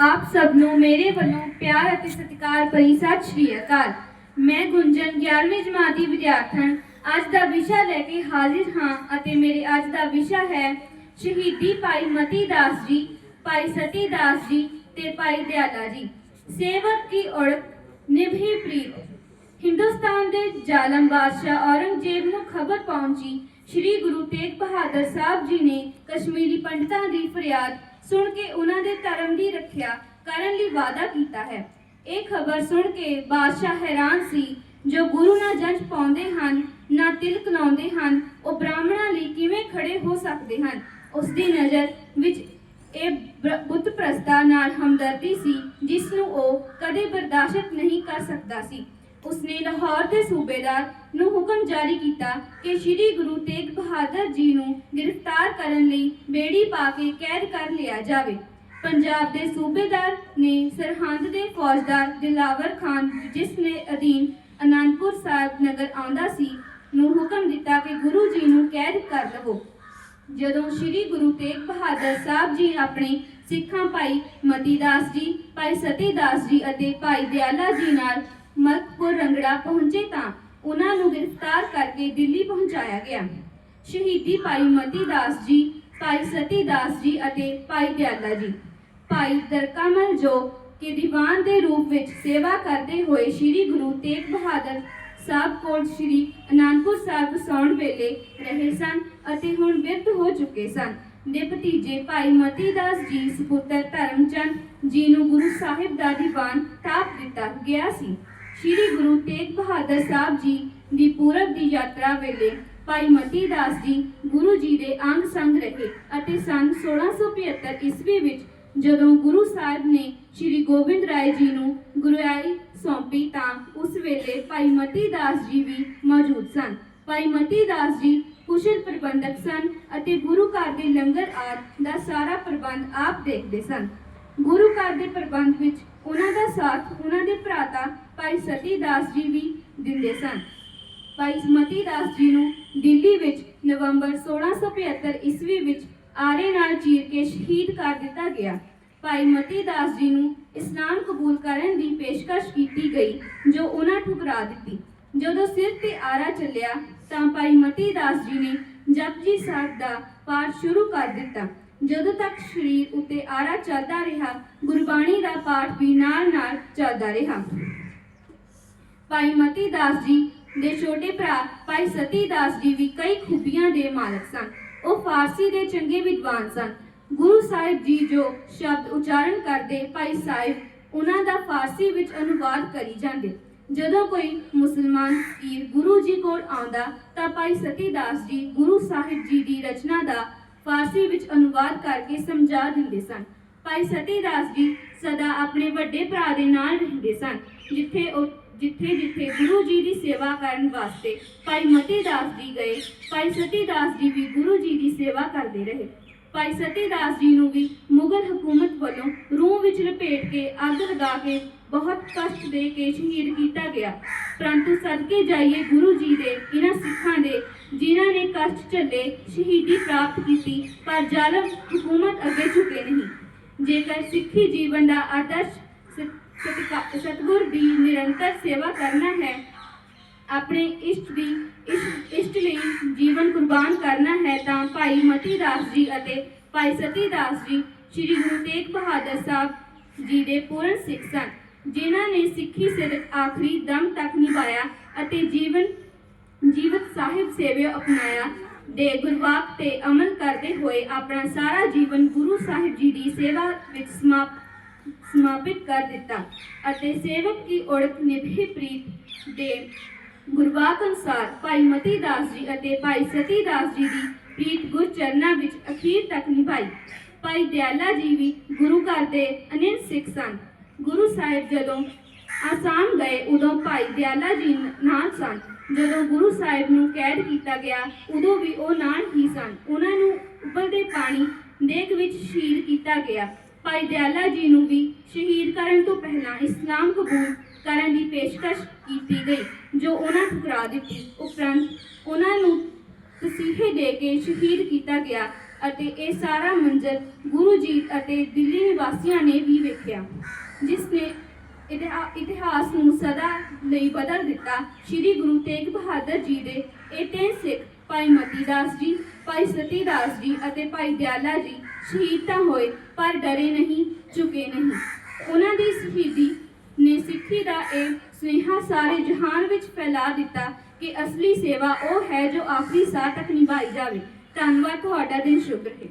ਆਪ ਸਭ ਨੂੰ ਮੇਰੇ ਵੱਲੋਂ ਪਿਆਰ ਅਤੇ ਸਤਿਕਾਰ ਭਰੀ ਸਤਿ ਸ਼੍ਰੀ ਅਕਾਲ। ਮੈਂ ਗੁੰਜਨ 11ਵੀਂ ਜਮਾਤ ਦੀ ਵਿਦਿਆਰਥਣ। ਅੱਜ ਦਾ ਵਿਸ਼ਾ ਲੈ ਕੇ ਹਾਜ਼ਰ ਹਾਂ ਅਤੇ ਮੇਰੇ ਅੱਜ ਦਾ ਵਿਸ਼ਾ ਹੈ ਸ਼ਹੀਦੀ ਭਾਈ ਮਤੀ ਦਾਸ ਜੀ, ਭਾਈ ਸਤੀ ਦਾਸ ਜੀ ਤੇ ਭਾਈ ਦਿਆਲਾ ਜੀ। ਸੇਵਕ ਕੀ ਔੜਕ ਨਿਭੀ ਪ੍ਰੀਤ। ਹਿੰਦੁਸਤਾਨ ਦੇ ਜ਼ਾਲਮ ਬਾਦਸ਼ਾਹ ਔਰੰਗਜ਼ੇਬ ਨੂੰ ਖਬਰ ਪਹੁੰਚੀ। ਸ੍ਰੀ ਗੁਰੂ ਤੇਗ ਬਹਾਦਰ ਸਾਹਿਬ ਜੀ ਨੇ ਕਸ਼ਮੀਰੀ ਪੰਡਤਾਂ ਦੀ ਫਰਿਆਦ ਸੁਣ ਕੇ ਉਹਨਾਂ ਦੇ ਧਰਮ ਦੀ ਰੱਖਿਆ ਕਰਨ ਲਈ ਵਾਅਦਾ ਕੀਤਾ ਹੈ। ਇਹ ਖਬਰ ਸੁਣ ਕੇ ਬਾਦਸ਼ਾਹ ਹੈਰਾਨ ਸੀ, ਜੋ ਗੁਰੂ ਨਾਲ ਜੰਜ ਪਾਉਂਦੇ ਹਨ, ਨਾ ਤਿਲਕ ਲਾਉਂਦੇ ਹਨ, ਉਹ ਬ੍ਰਾਹਮਣਾਂ ਲਈ ਕਿਵੇਂ ਖੜੇ ਹੋ ਸਕਦੇ ਹਨ? ਉਸ ਦੀ ਨਜ਼ਰ ਵਿੱਚ ਇਹ ਬ੍ਰ- ਬੁੱਤ ਪ੍ਰਸਤਾ ਨਾਲ ਹਮਦਰਦੀ ਸੀ, ਜਿਸ ਨੂੰ ਉਹ ਕਦੇ ਬਰਦਾਸ਼ਤ ਨਹੀਂ ਕਰ ਸਕਦਾ ਸੀ। ਉਸਨੇ ਲਾਹੌਰ ਦੇ ਸੂਬੇਦਾਰ ਨੂੰ ਹੁਕਮ ਜਾਰੀ ਕੀਤਾ ਕਿ ਸ੍ਰੀ ਗੁਰੂ ਤੇਗ ਬਹਾਦਰ ਜੀ ਨੂੰ ਗ੍ਰਿਫਤਾਰ ਕਰਨ ਲਈ ਬੇੜੀ ਪਾ ਕੇ ਕੈਦ ਕਰ ਲਿਆ ਜਾਵੇ। ਪੰਜਾਬ ਦੇ ਸੂਬੇਦਾਰ ਨੇ ਸਰਹੰਦ ਦੇ ਫੌਜਦਾਰ ਦਿਲਾਵਰ ਖਾਨ, ਜਿਸ ਨੇ ਅਧੀਨ ਅਨੰਦਪੁਰ ਸਾਹਿਬ ਨਗਰ ਆਉਂਦਾ ਸੀ, ਨੂੰ ਹੁਕਮ ਦਿੱਤਾ ਕਿ ਗੁਰੂ ਜੀ ਨੂੰ ਕੈਦ ਕਰ ਲਵੋ। ਜਦੋਂ ਸ੍ਰੀ ਗੁਰੂ ਤੇਗ ਬਹਾਦਰ ਸਾਹਿਬ ਜੀ ਆਪਣੇ ਸਿੱਖਾਂ ਭਾਈ ਮਤੀ ਦਾਸ ਜੀ, ਭਾਈ ਸਤੀ ਦਾਸ ਜੀ ਅਤੇ ਭਾਈ ਦਿਆਲਾ ਜੀ ਨਾਲ ਮਲਕਪੁਰ ਰੰਗੜਾ ਪਹੁੰਚੇ ਤਾਂ ਉਹਨਾਂ ਨੂੰ ਗ੍ਰਿਫਤਾਰ ਕਰਕੇ ਦਿੱਲੀ ਪਹੁੰਚਾਇਆ ਗਿਆ। ਸ਼ਹੀਦੀ ਭਾਈ ਮਤੀ ਦਾਸ ਜੀ, ਭਾਈ ਸਤੀ ਦਾਸ ਜੀ ਅਤੇ ਭਾਈ ਦਿਆਲਾ ਜੀ। ਭਾਈ ਦਰਕਾਮਲ ਜੋ ਕਿ ਦੀਵਾਨ ਦੇ ਰੂਪ ਵਿੱਚ ਸੇਵਾ ਕਰਦੇ ਹੋਏ ਸ੍ਰੀ ਗੁਰੂ ਤੇਗ ਬਹਾਦਰ ਸਾਹਿਬ ਕੋਲ ਸ੍ਰੀ ਅਨੰਦਪੁਰ ਸਾਹਿਬ ਵਸਾਉਣ ਵੇਲੇ ਰਹੇ ਸਨ ਅਤੇ ਹੁਣ ਬਿਰਧ ਹੋ ਚੁੱਕੇ ਸਨ। ਦੇ ਭਤੀਜੇ ਭਾਈ ਮਤੀ ਦਾਸ ਜੀ ਸੁਪੁੱਤਰ ਧਰਮਚੰਦ ਜੀ ਨੂੰ ਗੁਰੂ ਸਾਹਿਬ ਦਾ ਦੀਵਾਨ ਥਾਪ ਦਿੱਤਾ ਗਿਆ ਸੀ। ਸ੍ਰੀ ਗੁਰੂ ਤੇਗ ਬਹਾਦਰ ਸਾਹਿਬ ਜੀ ਦੀ ਪੂਰਬ ਦੀ ਯਾਤਰਾ ਵੇਲੇ ਭਾਈ ਮਤੀ ਦਾਸ ਜੀ ਗੁਰੂ ਜੀ ਦੇ ਅੰਗ ਸੰਗ ਰਹੇ ਅਤੇ ਸੰਨ 1675 ਈਸਵੀ ਵਿੱਚ ਜਦੋਂ ਗੁਰੂ ਸਾਹਿਬ ਨੇ ਸ੍ਰੀ ਗੋਬਿੰਦ ਰਾਏ ਜੀ ਨੂੰ ਗੁਰਿਆਈ ਸੌਂਪੀ ਤਾਂ ਉਸ ਵੇਲੇ ਭਾਈ ਮਤੀ ਦਾਸ ਜੀ ਵੀ ਮੌਜੂਦ ਸਨ। ਭਾਈ ਮਤੀ ਦਾਸ ਜੀ ਕੁਸ਼ਲ ਪ੍ਰਬੰਧਕ ਸਨ ਅਤੇ ਗੁਰੂ ਘਰ ਦੇ ਲੰਗਰ ਆਦਿ ਦਾ ਸਾਰਾ ਪ੍ਰਬੰਧ ਆਪ ਦੇਖਦੇ ਸਨ। ਗੁਰੂ ਘਰ ਦੇ ਪ੍ਰਬੰਧ ਵਿੱਚ ਉਹਨਾਂ ਦਾ ਸਾਥ ਉਹਨਾਂ ਦੇ ਭਰਾਤਾ ਭਾਈ ਸਤੀ ਦਾਸ ਜੀ ਵੀ ਦਿੰਦੇ ਸਨ। ਭਾਈ ਮਤੀ ਦਾਸ ਜੀ ਨੂੰ ਦਿੱਲੀ ਵਿੱਚ ਨਵੰਬਰ 1675 ਈਸਵੀ ਵਿੱਚ ਆਰੇ ਨਾਲ ਚੀਰ ਕੇ ਸ਼ਹੀਦ ਕਰ ਦਿੱਤਾ ਗਿਆ। ਭਾਈ ਮਤੀ ਦਾਸ ਜੀ ਨੂੰ ਇਸਲਾਮ ਕਬੂਲ ਕਰਨ ਦੀ ਪੇਸ਼ਕਸ਼ ਕੀਤੀ ਗਈ, ਜੋ ਉਹਨਾਂ ਠੁਕਰਾ ਦਿੱਤੀ। ਜਦੋਂ ਸਿਰ ਤੇ ਆਰਾ ਚੱਲਿਆ, ਤਾਂ ਭਾਈ ਮਤੀ ਦਾਸ ਜੀ ਨੇ ਜਪਜੀ ਸਾਹਿਬ ਦਾ ਪਾਠ ਸ਼ੁਰੂ ਕਰ ਦਿੱਤਾ। ਜਦੋਂ ਤੱਕ ਸਰੀਰ ਉੱਤੇ ਆਰਾ ਚੱਲਦਾ ਰਿਹਾ, ਗੁਰਬਾਣੀ ਦਾ ਪਾਠ ਵੀ ਨਾਲ-ਨਾਲ ਚੱਲਦਾ ਰਿਹਾ। ਭਾਈ ਮਤੀ ਦਾਸ ਜੀ ਦੇ ਛੋਟੇ ਭਰਾ ਭਾਈ ਸਤੀ ਦਾਸ ਜੀ ਵੀ ਕਈ ਖੂਬੀਆਂ ਦੇ ਮਾਲਕ ਸਨ। ਉਹ ਫਾਰਸੀ ਦੇ ਚੰਗੇ ਵਿਦਵਾਨ ਸਨ। ਗੁਰੂ ਸਾਹਿਬ ਜੀ ਜੋ ਸ਼ਬਦ ਉਚਾਰਨ ਕਰਦੇ ਭਾਈ ਸਾਹਿਬ, ਉਹਨਾਂ ਦਾ ਫਾਰਸੀ ਵਿੱਚ ਅਨੁਵਾਦ ਕਰੀ ਜਾਂਦੇ। ਜਦੋਂ ਕੋਈ ਮੁਸਲਮਾਨ ਪੀਰ ਗੁਰੂ ਜੀ ਕੋਲ ਆਉਂਦਾ, ਤਾਂ ਭਾਈ ਸਤੀ ਦਾਸ ਜੀ ਗੁਰੂ ਸਾਹਿਬ ਜੀ ਦੀ ਰਚਨਾ ਦਾ ਫਾਰਸੀ ਵਿੱਚ ਅਨੁਵਾਦ ਕਰਕੇ ਸਮਝਾ ਦਿੰਦੇ ਸਨ। ਭਾਈ ਸਤੀ ਦਾਸ ਜੀ ਸਦਾ ਆਪਣੇ ਵੱਡੇ ਭਰਾ ਦੇ ਨਾਲ ਰਹਿੰਦੇ ਸਨ, ਜਿੱਥੇ ਉਹ ਜਿੱਥੇ ਜਿੱਥੇ ਗੁਰੂ ਜੀ ਦੀ ਸੇਵਾ ਕਰਨ ਵਾਸਤੇ ਭਾਈ ਮਤੀ ਦਾਸ ਜੀ ਗਏ, ਭਾਈ ਸਤੀ ਦਾਸ ਜੀ ਵੀ ਗੁਰੂ ਜੀ ਦੀ ਸੇਵਾ ਕਰਦੇ ਰਹੇ। ਭਾਈ ਸਤੀ ਦਾਸ ਜੀ ਨੂੰ ਵੀ ਮੁਗਲ ਹਕੂਮਤ ਵੱਲੋਂ ਰੂਹ ਵਿੱਚ ਲਪੇਟ ਕੇ ਅੱਗ ਲਗਾ ਕੇ ਬਹੁਤ ਕਸ਼ਟ ਦੇ ਕੇ ਸ਼ਹੀਦ ਕੀਤਾ ਗਿਆ। ਪਰੰਤੂ ਸਦਕੇ ਜਾਈਏ ਗੁਰੂ ਜੀ ਦੇ ਇਹਨਾਂ ਸਿੱਖਾਂ ਦੇ, ਜਿਨ੍ਹਾਂ ਨੇ ਕਸ਼ਟ ਝੱਲੇ ਸ਼ਹੀਦੀ ਪ੍ਰਾਪਤ ਕੀਤੀ, ਪਰ ਜ਼ਾਲਮ ਹਕੂਮਤ ਅੱਗੇ ਝੁਕੇ ਨਹੀਂ। ਜੇਕਰ ਸਿੱਖੀ ਜੀਵਨ ਦਾ ਆਦਰਸ਼ ਸਤਿਗੁਰ ਦੀ ਨਿਰੰਤਰ ਸੇਵਾ ਕਰਨਾ ਹੈ। ਆਪਣੇ ਇਸ਼ਟ ਦੀ ਇਸ਼ਟ ਇਸ਼ਟ ਲਈ ਜੀਵਨ ਕੁਰਬਾਨ ਕਰਨਾ ਹੈ ਤਾਂ ਭਾਈ ਮਤੀ ਦਾਸ ਜੀ ਅਤੇ ਭਾਈ ਸਤੀ ਦਾਸ ਜੀ ਸ੍ਰੀ ਗੁਰੂ ਤੇਗ ਬਹਾਦਰ ਸਾਹਿਬ ਜੀ ਦੇ ਪੂਰਨ ਸਿੱਖ ਸਨ, ਜਿਨ੍ਹਾਂ ਨੇ ਸਿੱਖੀ ਸਿਰਫ ਆਖਰੀ ਦਮ ਤੱਕ ਨਿਭਾਇਆ ਅਤੇ ਜੀਵਨ ਜੀਵਤ ਸਾਹਿਬ ਸੇਵਿਆ ਅਪਣਾਇਆ। ਦੇ ਗੁਰਵਾਕ ਤੇ ਅਮਲ ਕਰਦੇ ਹੋਏ ਆਪਣਾ ਸਾਰਾ ਜੀਵਨ ਗੁਰੂ ਸਾਹਿਬ ਜੀ ਦੀ ਸੇਵਾ ਵਿੱਚ ਸਮਾਪਤ ਸਮਾਪਿਤ ਕਰ ਦਿੱਤਾ ਅਤੇ ਸੇਵਕ ਦੀ ਔੜਕ ਨਿਭੇ ਪ੍ਰੀਤ ਦੇ ਗੁਰਵਾਕ ਅਨੁਸਾਰ ਭਾਈ ਮਤੀ ਦਾਸ ਜੀ ਅਤੇ ਭਾਈ ਸਤੀ ਦਾਸ ਜੀ ਦੀ ਪ੍ਰੀਤ ਗੁਰ ਚਰਨਾਂ ਵਿੱਚ ਅਖੀਰ ਤੱਕ ਨਿਭਾਈ। ਭਾਈ ਦਿਆਲਾ ਜੀ ਵੀ ਗੁਰੂ ਘਰ ਦੇ ਅਨੰਤ ਸਿੱਖ ਸਨ। ਗੁਰੂ ਸਾਹਿਬ ਜਦੋਂ ਆਸਾਮ ਗਏ ਉਦੋਂ ਭਾਈ ਦਿਆਲਾ ਜੀ ਨ- ਨਾਲ ਸਨ। ਜਦੋਂ ਗੁਰੂ ਸਾਹਿਬ ਨੂੰ ਕੈਦ ਕੀਤਾ ਗਿਆ ਉਦੋਂ ਵੀ ਉਹ ਨਾਲ ਹੀ ਸਨ। ਉਹਨਾਂ ਨੂੰ ਉੱਪਰ ਦੇ ਪਾਣੀ ਦੇਗ ਵਿੱਚ ਸ਼ਹੀਦ ਕੀਤਾ ਗਿਆ। ਭਾਈ ਦਿਆਲਾ ਜੀ ਨੂੰ ਵੀ ਸ਼ਹੀਦ ਕਰਨ ਤੋਂ ਪਹਿਲਾਂ ਇਸਲਾਮ ਕਬੂਲ ਕਰਨ ਦੀ ਪੇਸ਼ਕਸ਼ ਕੀਤੀ ਗਈ, ਜੋ ਉਹਨਾਂ ਠੁਕਰਾ ਦਿੱਤੀ। ਉਪਰੰਤ ਉਹਨਾਂ ਨੂੰ ਤਸੀਹੇ ਦੇ ਕੇ ਸ਼ਹੀਦ ਕੀਤਾ ਗਿਆ ਅਤੇ ਇਹ ਸਾਰਾ ਮੰਜ਼ਰ ਗੁਰੂ ਜੀ ਅਤੇ ਦਿੱਲੀ ਨਿਵਾਸੀਆਂ ਨੇ ਵੀ ਵੇਖਿਆ, ਜਿਸ ਨੇ ਇਤਿਹਾ- ਇਤਿਹਾਸ ਨੂੰ ਸਦਾ ਲਈ ਬਦਲ ਦਿੱਤਾ। ਸ੍ਰੀ ਗੁਰੂ ਤੇਗ ਬਹਾਦਰ ਜੀ ਦੇ ਇਹ ਤਿੰਨ ਸਿੱਖ, ਭਾਈ ਮਤੀ ਦਾਸ ਜੀ, ਭਾਈ ਸਤੀ ਦਾਸ ਜੀ ਅਤੇ ਭਾਈ ਦਿਆਲਾ ਜੀ ਸ਼ਹੀਦ ਤਾਂ ਹੋਏ, ਪਰ ਡਰੇ ਨਹੀਂ, ਝੁਕੇ ਨਹੀਂ। ਉਹਨਾਂ ਦੀ ਸ਼ਹੀਦੀ ਨੇ ਸਿੱਖੀ ਦਾ ਇਹ ਸੁਨੇਹਾ ਸਾਰੇ ਜਹਾਨ ਵਿੱਚ ਫੈਲਾ ਦਿੱਤਾ ਕਿ ਅਸਲੀ ਸੇਵਾ ਉਹ ਹੈ ਜੋ ਆਖਰੀ ਸਾਹ ਤੱਕ ਨਿਭਾਈ ਜਾਵੇ। ਧੰਨਵਾਦ, ਤੁਹਾਡਾ ਦਿਨ ਸ਼ੁਭ ਰਹੇ।